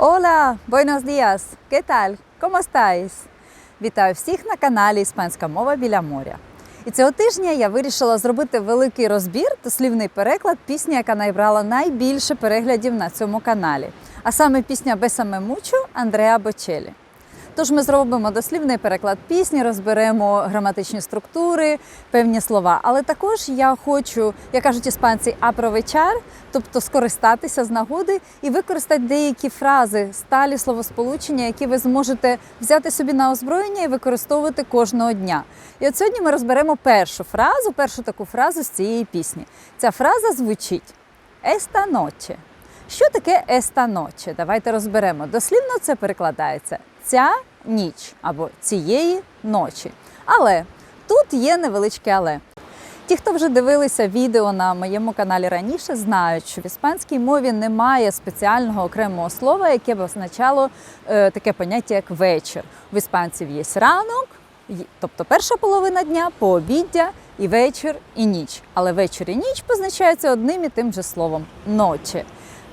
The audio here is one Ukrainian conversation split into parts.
Hola, buenos días. ¿Qué tal? ¿Cómo estáis? Вітаю всіх на каналі Іспанська мова біля моря. І цього тижня я вирішила зробити великий розбір та слівний переклад пісні, яка набрала найбільше переглядів на цьому каналі. А саме пісня Бесаме Мучо Андреа Бочелі. Тож ми зробимо дослівний переклад пісні, розберемо граматичні структури, певні слова. Але також я хочу, як кажуть іспанці, апровечар, тобто скористатися з нагоди і використати деякі фрази, сталі словосполучення, які ви зможете взяти собі на озброєння і використовувати кожного дня. І от сьогодні ми розберемо першу фразу, першу таку фразу з цієї пісні. Ця фраза звучить «Esta noche». Що таке «esta noche»? Давайте розберемо. Дослівно це перекладається ця ніч або цієї ночі. Але тут є невеличке але. Ті, хто вже дивилися відео на моєму каналі раніше, знають, що в іспанській мові немає спеціального окремого слова, яке б означало е, таке поняття, як вечір. В іспанців є ранок, тобто перша половина дня, пообіддя, і вечір, і ніч. Але вечір і ніч позначаються одним і тим же словом ночі.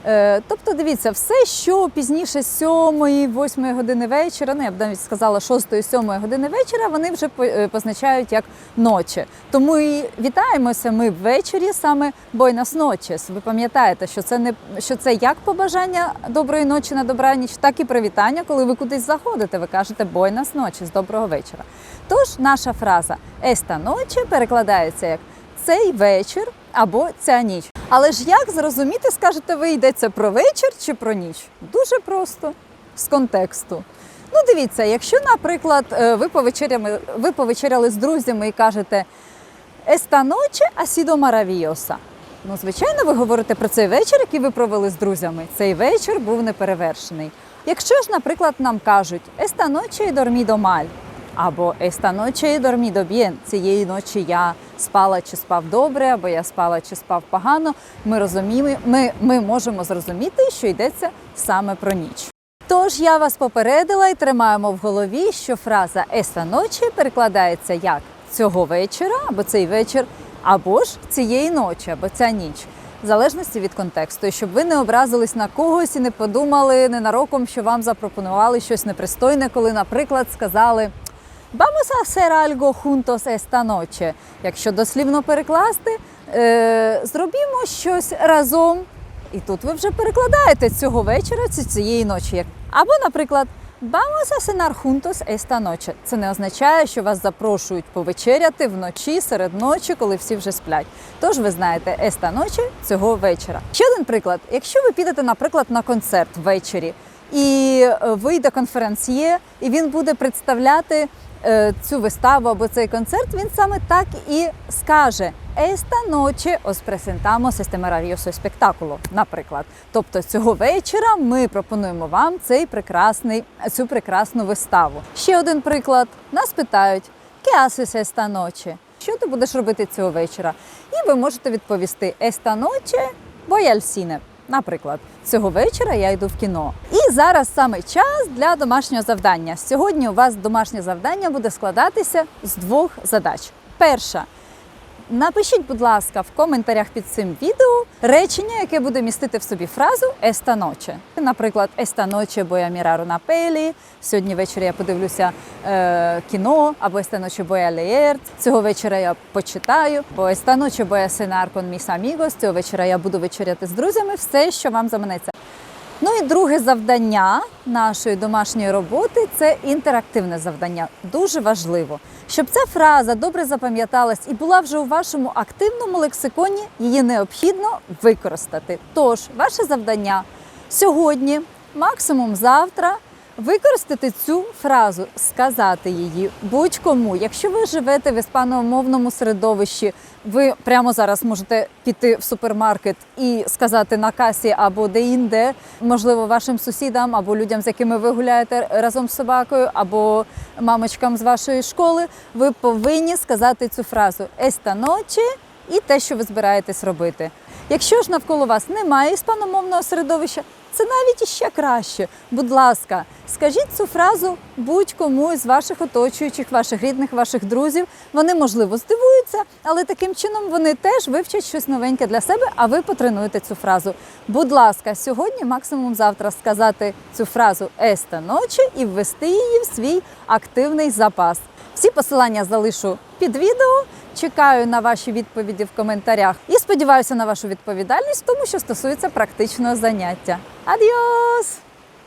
Е, Тобто, дивіться, все, що пізніше 7-8 години вечора, ну я б навіть сказала 6-7 години вечора, вони вже е, позначають як ночі. Тому і вітаємося ми ввечері саме Бойнас ночес. Ви пам'ятаєте, що це не що це як побажання доброї ночі на добраніч, так і привітання, коли ви кудись заходите. Ви кажете Бойнас ночес, доброго вечора. Тож наша фраза «Еста ночі перекладається як цей вечір або ця ніч. Але ж як зрозуміти, скажете ви, йдеться про вечір чи про ніч? Дуже просто з контексту. Ну, дивіться, якщо, наприклад, е, ви повечеряли, ви повечеряли з друзями і кажете noche ha sido maravillosa. Ну, звичайно, ви говорите про цей вечір, який ви провели з друзями. Цей вечір був неперевершений. Якщо ж, наприклад, нам кажуть noche he dormido mal, або Esta noche he dormido bien, цієї ночі я спала чи спав добре, або я спала чи спав погано, ми розуміємо, ми, ми можемо зрозуміти, що йдеться саме про ніч. Тож я вас попередила і тримаємо в голові, що фраза «esta noche» перекладається як цього вечора, або цей вечір, або ж цієї ночі, або ця ніч. В залежності від контексту, щоб ви не образились на когось і не подумали ненароком, що вам запропонували щось непристойне, коли, наприклад, сказали Vamos a hacer algo juntos esta noche. Якщо дослівно перекласти, е, зробімо щось разом. І тут ви вже перекладаєте цього вечора чи цієї ночі. Або, наприклад, Vamos a cenar juntos esta noche. Це не означає, що вас запрошують повечеряти вночі, серед ночі, коли всі вже сплять. Тож ви знаєте, esta noche цього вечора. Ще один приклад. Якщо ви підете, наприклад, на концерт ввечері, і е, вийде конференсьє, і він буде представляти е, цю виставу або цей концерт, він саме так і скаже: Esta noche os presentamos este maravilloso espectáculo, наприклад. Тобто цього вечора ми пропонуємо вам цей прекрасний, цю прекрасну виставу. Ще один приклад. Нас питають, ¿Qué haces esta? Що ти будеш робити цього вечора? І ви можете відповісти Esta noche voy. Наприклад, цього вечора я йду в кіно. І зараз саме час для домашнього завдання. Сьогодні у вас домашнє завдання буде складатися з двох задач. Перша Напишіть, будь ласка, в коментарях під цим відео речення, яке буде містити в собі фразу «Esta noche». Наприклад, «Esta noche voy a mirar una peli», Сьогодні ввечері я подивлюся е, кіно, або «Esta noche voy a leer», Цього вечора я почитаю, або «Esta noche voy a amigos», Цього вечора я буду вечеряти з друзями, все, що вам заманеться. Ну і друге завдання нашої домашньої роботи це інтерактивне завдання. Дуже важливо, щоб ця фраза добре запам'яталась і була вже у вашому активному лексиконі, її необхідно використати. Тож, ваше завдання сьогодні, максимум завтра, використати цю фразу, сказати її будь-кому. Якщо ви живете в іспаномовному середовищі, ви прямо зараз можете піти в супермаркет і сказати на касі або де-інде, можливо, вашим сусідам або людям, з якими ви гуляєте разом з собакою, або мамочкам з вашої школи. Ви повинні сказати цю фразу «Esta noche» і те, що ви збираєтесь робити. Якщо ж навколо вас немає іспаномовного середовища, це навіть іще краще. Будь ласка, скажіть цю фразу будь-кому із ваших оточуючих, ваших рідних, ваших друзів. Вони, можливо, здивуються, але таким чином вони теж вивчать щось новеньке для себе, а ви потренуєте цю фразу. Будь ласка, сьогодні, максимум завтра, сказати цю фразу еста ночі і ввести її в свій активний запас. Всі посилання залишу під відео. Чекаю на ваші відповіді в коментарях і сподіваюся на вашу відповідальність, тому що стосується практичного заняття. Адіос!